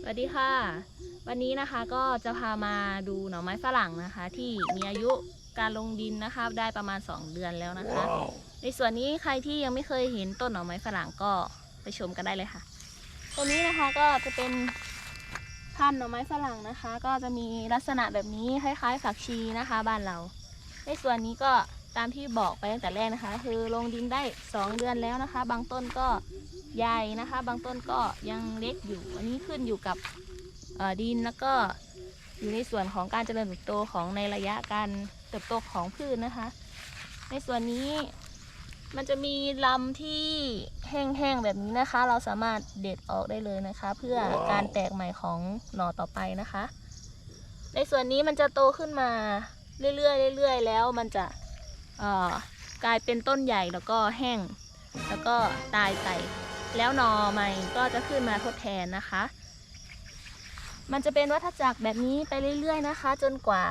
สวัสดีค่ะ วันนี้นะคะก็จะพามาดูหน่อไม้ฝรั่งนะคะ ที่มีอายุการลงดินนะคะ ได้ประมาณ 2 เดือนแล้วนะคะในส่วนนี้ใครที่ยังไม่เคยเห็นต้นหน่อไม้ฝรั่งก็ไปชมกันได้เลยค่ะตัวนี้นะคะก็จะเป็นพันธุ์หน่อไม้ฝรั่งนะคะ ก็จะมีลักษณะแบบนี้คล้ายๆฝักชีนะคะ บ้านเรา ในส่วนนี้ก็ ตามที่บอกไปตั้งแต่แรกนะคะ คือลงดินได้ 2 เดือนแล้วนะคะ บางต้นก็ใหญ่นะคะ บางต้นก็ยังเล็กอยู่ อันนี้ขึ้นอยู่กับดินแล้วก็อยู่ในส่วนของการเจริญเติบโตของในระยะการเติบโตของพืชนะคะ ในส่วนนี้มันจะมีลำที่แห้งๆแบบนี้นะคะ เราสามารถเด็ดออกได้เลยนะคะ เพื่อการแตกใหม่ของหน่อต่อไปนะคะ ในส่วนนี้มันจะโตขึ้นมาเรื่อยๆเรื่อยๆแล้วมันจะ กลายเป็นต้นใหญ่แล้วก็แห้ง แล้วก็ตายไป แล้วหนอใหม่ก็จะขึ้นมาทดแทนนะคะ มันจะเป็นวัฏจักรแบบนี้ไปเรื่อยๆนะคะ จนกว่า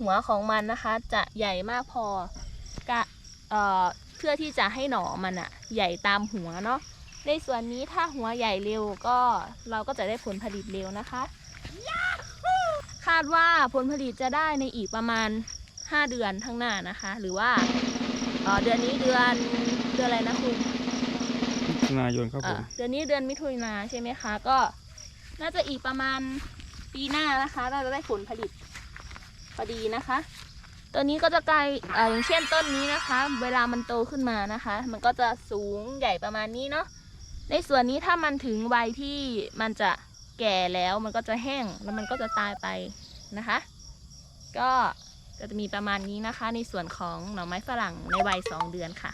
หัวของมันนะคะ จะใหญ่มากพอกะเอ่อเพื่อที่จะให้หนอมันอะใหญ่ตามหัวเนาะในส่วนนี้ถ้าหัวใหญ่เร็วก็เราก็จะได้ผลผลิตเร็วนะคะ คาดว่าผลผลิตจะได้ในอีกประมาณ 5 เดือนข้างหน้านะคะ หรือว่าเอ่อเดือนนี้เดือนเดือนอะไรนะคุณมิถุนายนครับผเอ่อมเดือนนี้เดือนมิถุนาใช่ไหมคะ ก็น่าจะอีกประมาณปีหน้านะคะเราจะได้ผลผลิตพอดีนะคะ ตัวนี้ก็จะกลายเอ่ออย่างเช่นต้นนี้นะคะ เวลามันโตขึ้นมานะคะ มันก็จะสูงใหญ่ประมาณนี้เนาะในส่วนนี้ถ้ามันถึงวัยที่มันจะแก่แล้วมันก็จะแห้งแล้วมันก็จะตายไปนะคะ ก็จะมีประมาณนี้นะคะ ในส่วนของหน่อไม้ฝรั่งในวัย 2 เดือนค่ะ